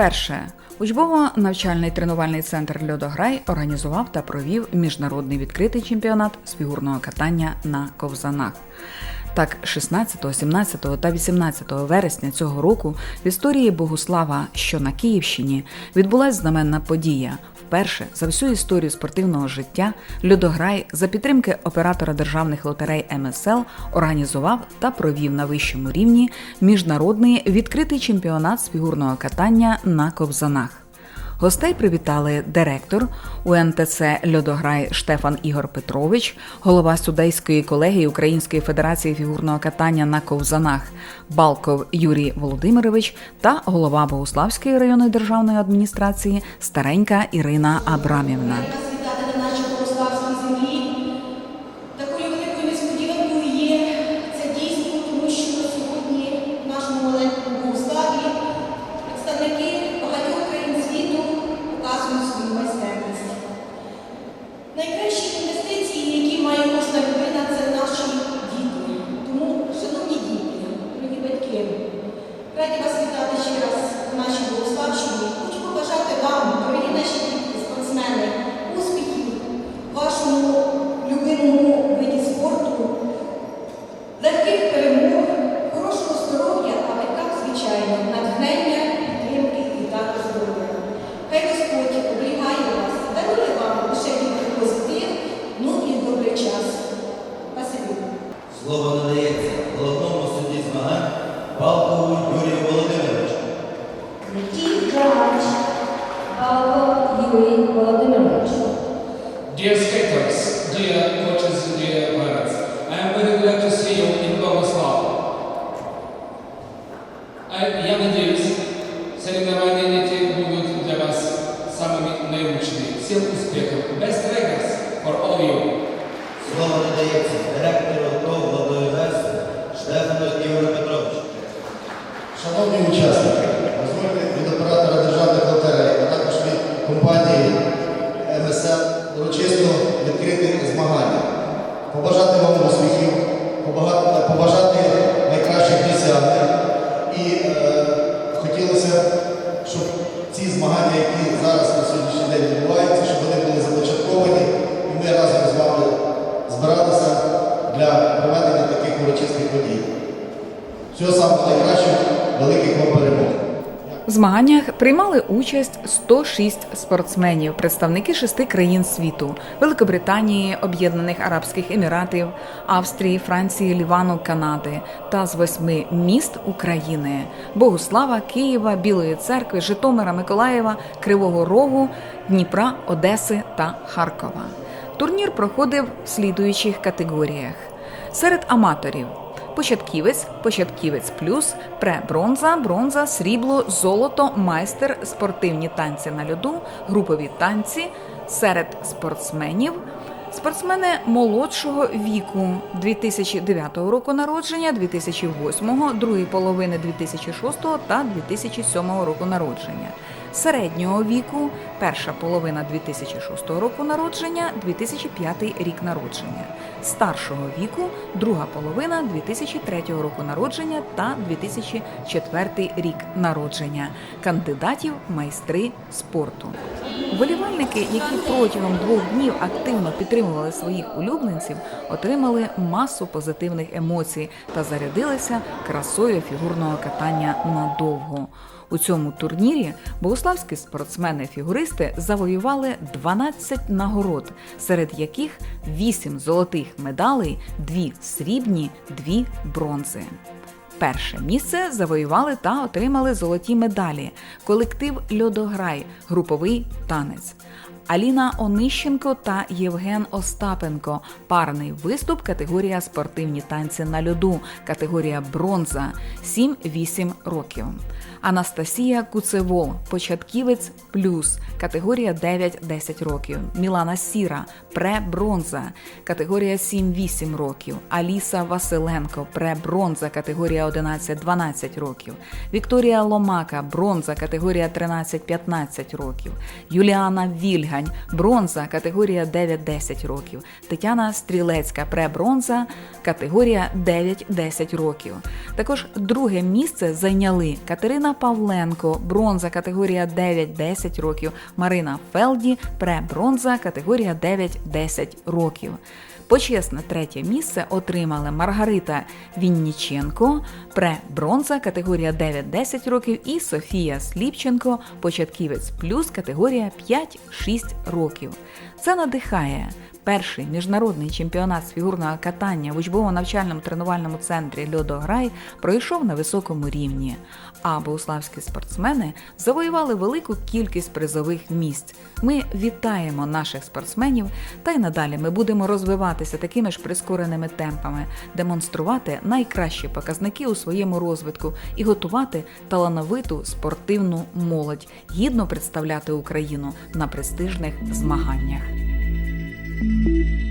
Вперше учбово-навчальний тренувальний центр Льодограй організував та провів міжнародний відкритий чемпіонат з фігурного катання на ковзанах. Так, 16, 17 та 18 вересня цього року в історії Богуслава, що на Київщині, відбулася знаменна подія. Вперше за всю історію спортивного життя Льодограй за підтримки оператора державних лотерей МСЛ організував та провів на вищому рівні міжнародний відкритий чемпіонат з фігурного катання на ковзанах. Гостей привітали директор УНТЦ Льодограй Штефан Ігор Петрович, голова судейської колегії Української федерації фігурного катання на ковзанах Балков Юрій Володимирович та голова Богуславської районної державної адміністрації Старенька Ірина Абрамівна. Світати на нашій Богославській землі. Такою великою несподіванкою є це дійство, тому що сьогодні в нашому маленькому Богославі представники багатьох країн світу показують свою майстерність. Найкращі інвестиції, які має кожна людина, це наші діти. Тому, шановні діти, дорогі батьки, раді вас вітати ще раз у нашій Богославщині. Хочу побажати вам, дорогі наші спортсмени, успіхів вашому любимому виді спорту, легких перемог, хорошого здоров'я, а батькам, звичайно, натхнення, підтримки і також здоров'я. Хай Господь оберігає вас, дарує вам лише тільки ну і добрий час. Спасибі. Слово надається Драгач Балко Юрій Володимирович. Dear skaters, dear coaches, dear parents, I am very glad to see you in Bogoslav. А Я надеюсь, соревнования эти будут для вас самыми наилучшими. Всем успехов. Best records for all of you. Слово надається директору ТОВ «Владоінвест» Штефану Ігорю Петровичу. Шановні учасники, дозвольте від оператора державних лотерей, а також від компанії МСЛ урочисто відкрити змагання. Побажати вам успіхів, побажати найкращих досягнень. І е, хотілося, щоб ці змагання, які зараз на сьогоднішній день відбуваються, щоб вони були започатковані, і ми разом з вами збиралися для проведення таких урочистих подій. Всього самого найкращого, великих вам. В змаганнях приймали участь 106 спортсменів, представники шести країн світу: Великобританії, Об'єднаних Арабських Еміратів, Австрії, Франції, Лівану, Канади та з восьми міст України: Богуслава, Києва, Білої церкви, Житомира, Миколаєва, Кривого Рогу, Дніпра, Одеси та Харкова. Турнір проходив в слідуючих категоріях: серед аматорів. Початківець, початківець плюс, пре-бронза, бронза, срібло, золото, майстер, спортивні танці на льоду, групові танці серед спортсменів. Спортсмени молодшого віку 2009 року народження, 2008, другої половини 2006 та 2007 року народження. Середнього віку перша половина 2006 року народження, 2005 рік народження. Старшого віку друга половина 2003 року народження та 2004 рік народження. Кандидатів майстри спорту. Вболівальники, які протягом двох днів активно підтримували своїх улюбленців, отримали масу позитивних емоцій та зарядилися красою фігурного катання надовго. У цьому турнірі богославські спортсмени-фігуристи завоювали 12 нагород, серед яких 8 золотих медалей, 2 срібні, 2 бронзи. Перше місце завоювали та отримали золоті медалі. Колектив Льодограй, груповий танець. Аліна Онищенко та Євген Остапенко. Парний виступ, категорія спортивні танці на льоду, категорія бронза 7-8 років. Анастасія Куцевол, початківець плюс, категорія 9-10 років. Мілана Сіра, пре-бронза, категорія 7-8 років. Аліса Василенко, пре-бронза, категорія 11-12 років. Вікторія Ломака, бронза, категорія 13-15 років. Юліана Вільгельм, Бігань, бронза, категорія 9-10 років. Тетяна Стрілецька, пре-бронза, категорія 9-10 років. Також друге місце зайняли Катерина Павленко, бронза, категорія 9-10 років. Марина Фелді, пре-бронза, категорія 9-10 років. Почесне третє місце отримали Маргарита Вінніченко, пре-бронза, категорія 9-10 років, і Софія Сліпченко, початківець плюс, категорія 5-6 років. Це надихає. Перший міжнародний чемпіонат з фігурного катання в учбово-навчальному тренувальному центрі Льодограй пройшов на високому рівні. А богуславські спортсмени завоювали велику кількість призових місць. Ми вітаємо наших спортсменів, та й надалі ми будемо розвиватися такими ж прискореними темпами, демонструвати найкращі показники у своєму розвитку і готувати талановиту спортивну молодь, гідно представляти Україну на престижних змаганнях. Thank you.